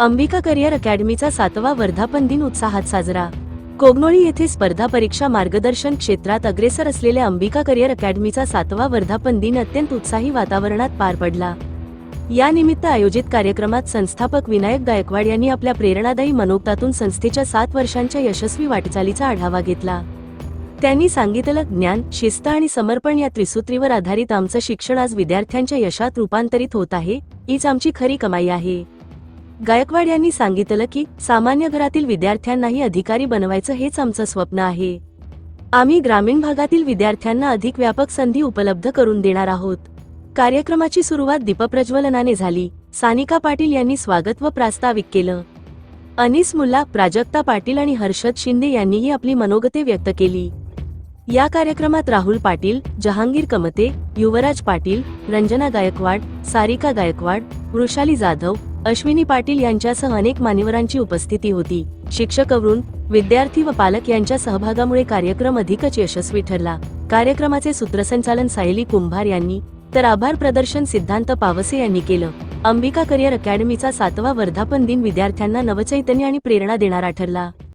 Ambika career अकॅडमीचा सातवा वर्धापन दिन उत्साहात साजरा. कोगनोळी येथे स्पर्धा परीक्षा मार्गदर्शन क्षेत्रात अग्रेसर असलेल्या अंबिका करिअर अकॅडमीचा सातवा वर्धापन दिन अत्यंत उत्साही वातावरणात पार पडला. या निमित्त आयोजित कार्यक्रमात संस्थापक विनायक गायकवाड यांनी आपल्या प्रेरणादायी मनोक्तातून संस्थेच्या सात वर्षांच्या यशस्वी वाटचालीचा आढावा घेतला. त्यांनी सांगितलं ज्ञान शिस्त आणि समर्पण या त्रिसूत्रीवर आधारित आमचं शिक्षण आज विद्यार्थ्यांच्या यशात रूपांतरित होत आहे. हीच आमची खरी कमाई आहे. गायकवाड यांनी सांगितलं की सामान्य घरातील विद्यार्थ्यांनाही अधिकारी बनवायचं हेच आमचं स्वप्न आहे. आम्ही ग्रामीण भागातील विद्यार्थ्यांना अधिक व्यापक संधी उपलब्ध करून देणार आहोत. कार्यक्रमाची सुरुवात दीपप्रज्वलनाने झाली. सानिका पाटील यांनी स्वागत व प्रास्ताविक केलं. अनिस मुल्ला प्राजक्ता पाटील आणि हर्षद शिंदे यांनीही आपली मनोगते व्यक्त केली. या कार्यक्रमात राहुल पाटील जहांगीर कमते युवराज पाटील रंजना गायकवाड सारिका गायकवाड वृषाली जाधव अश्विनी पाटील यांच्यासह अनेक मान्यवरांची उपस्थिती होती. शिक्षकवरून विद्यार्थी व पालक यांच्या सहभागामुळे कार्यक्रम अधिकच यशस्वी ठरला. कार्यक्रमाचे सूत्रसंचालन सायली कुंभार यांनी तर आभार प्रदर्शन सिद्धांत पावसे यांनी केलं. अंबिका करिअर अकॅडमीचा सातवा वर्धापन दिन विद्यार्थ्यांना नवचैतन्य आणि प्रेरणा देणारा ठरला.